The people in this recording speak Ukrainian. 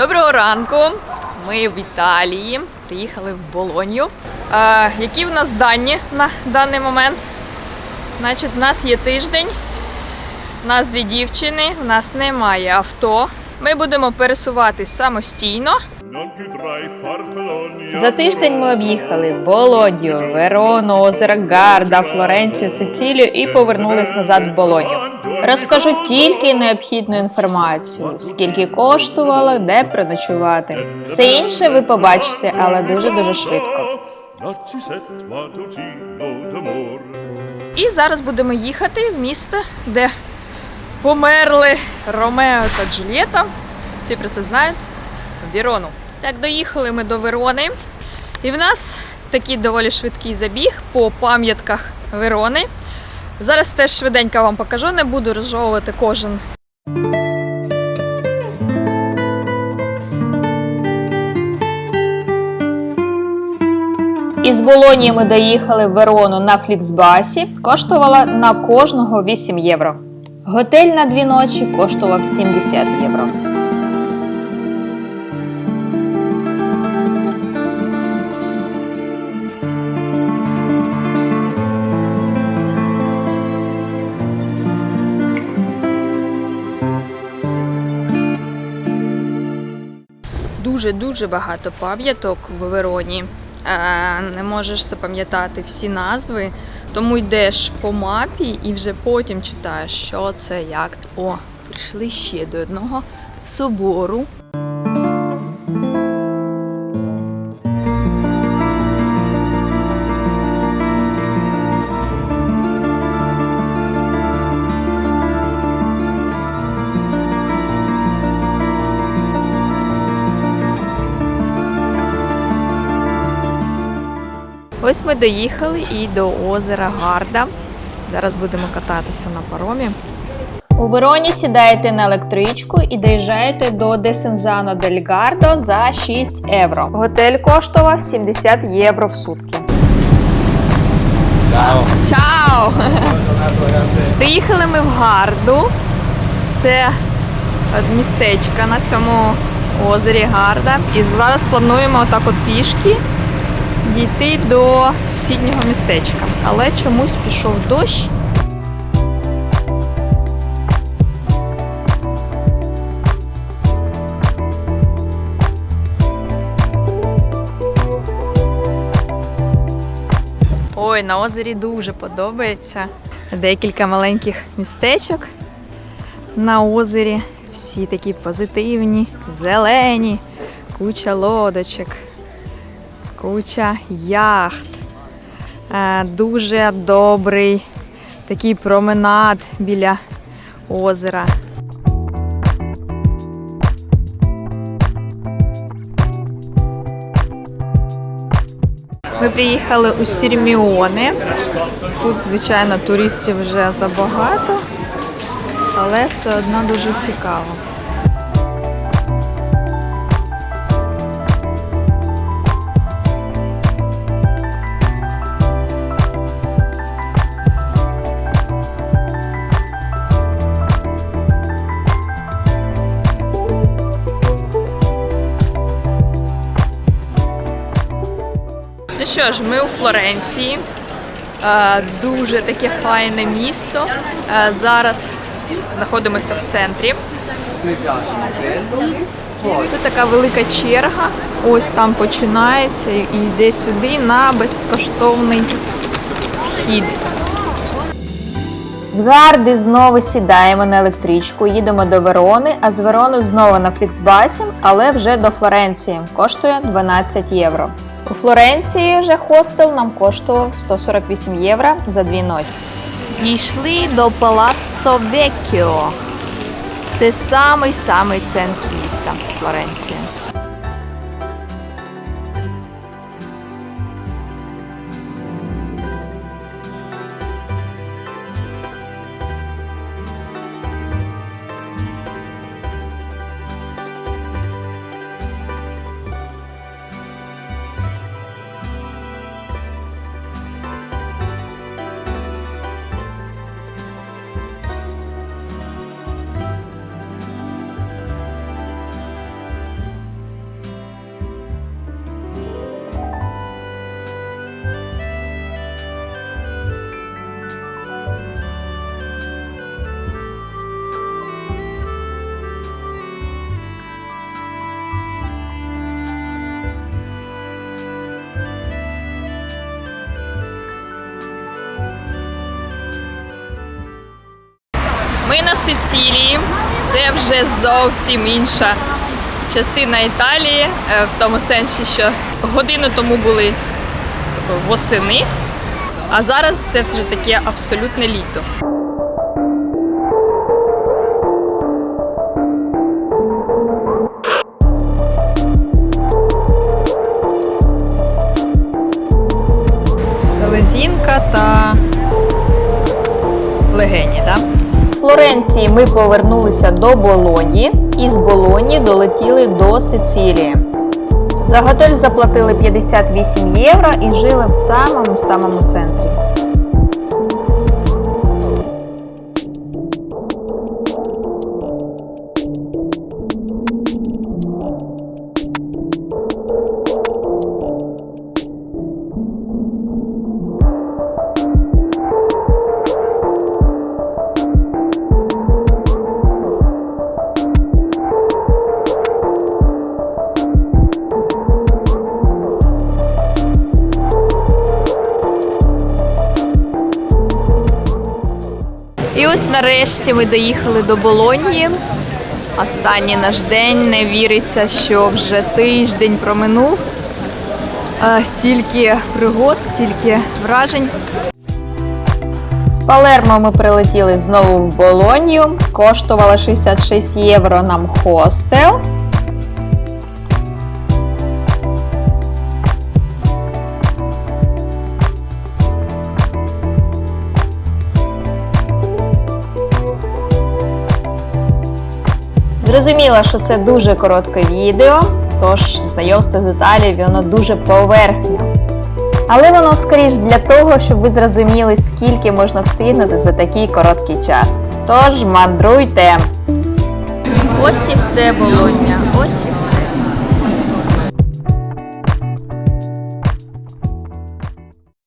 Доброго ранку! Ми в Італії. Приїхали в Болонью. Е, які в нас дані на даний момент? Значить, у нас є тиждень, у нас дві дівчини, у нас немає авто. Ми будемо пересуватись самостійно. За тиждень ми об'їхали Болонью, Верону, озеро Гарда, Флоренцію, Сицилію і повернулись назад в Болонью. Розкажу тільки необхідну інформацію, скільки коштувало, де проночувати. Все інше ви побачите, але дуже дуже швидко. І зараз будемо їхати в місто, де померли Ромео та Джульєта. Всі про це знають. В Вірону. Так, доїхали ми до Верони. І в нас такий доволі швидкий забіг по пам'ятках Верони. Зараз теж швиденько вам покажу, не буду розжовувати кожен Із Болонії ми доїхали в Верону на Фліксбасі. Коштувала на кожного 8 євро. Готель на дві ночі коштував 70 євро. Дуже-дуже багато пам'яток в Вероні. Е, Не можеш запам'ятати всі назви, тому йдеш по мапі і вже потім читаєш, що це, як. О, прийшли ще до одного собору. Ось ми доїхали і до озера Гарда. Зараз будемо кататися на паромі. У Вероні сідаєте на електричку і доїжджаєте до Десензано дель Гардо за 6 євро. Готель коштував 70 євро в сутки. Чао! Чао! Приїхали ми в Гарду. Це містечко на цьому озері Гарда. І зараз плануємо отак от пішки дійти до сусіднього містечка. Але чомусь пішов дощ. Ой, на озері дуже подобається. Декілька маленьких містечок на озері. Всі такі позитивні, зелені, куча лодочок, куча яхт. Е, Дуже добрий такий променад біля озера. Ми приїхали у Сірміони. Тут, звичайно, туристів вже забагато, але все одно дуже цікаво. Ну що ж, ми у Флоренції. Е, Дуже таке файне місто. Е, Зараз знаходимося в центрі. Це така велика черга. Ось там починається і йде сюди на безкоштовний вхід. З Гарди знову сідаємо на електричку, їдемо до Верони, а з Верони знову на Фліксбасі, але вже до Флоренції. Коштує 12 євро. У Флоренції же хостел нам коштував 148 євро за дві ночі. Дійшли до Палаццо Веккіо. Це самий-самий центр міста Флоренція. Ми на Сицилії. Це вже зовсім інша частина Італії, е, в тому сенсі, що годину тому були восени, а зараз це вже таке абсолютне літо. Флоренції ми повернулися до Болоні і з Болоні долетіли до Сицилії. За готель заплатили 58 євро і жили в самому самому центрі. І ось нарешті ми доїхали до Болоньї. Останній наш день не віриться, що вже тиждень проминув. Стільки пригод, стільки вражень. З Палермо ми прилетіли знову в Болонію. Коштувало 66 євро нам хостел. Зрозуміло, що це дуже коротке відео, тож знайомство з Італією воно дуже поверхня. Але воно скоріш для того, щоб ви зрозуміли, скільки можна встигнути за такий короткий час. Тож мандруйте! Ось і все Болоння, ось і все.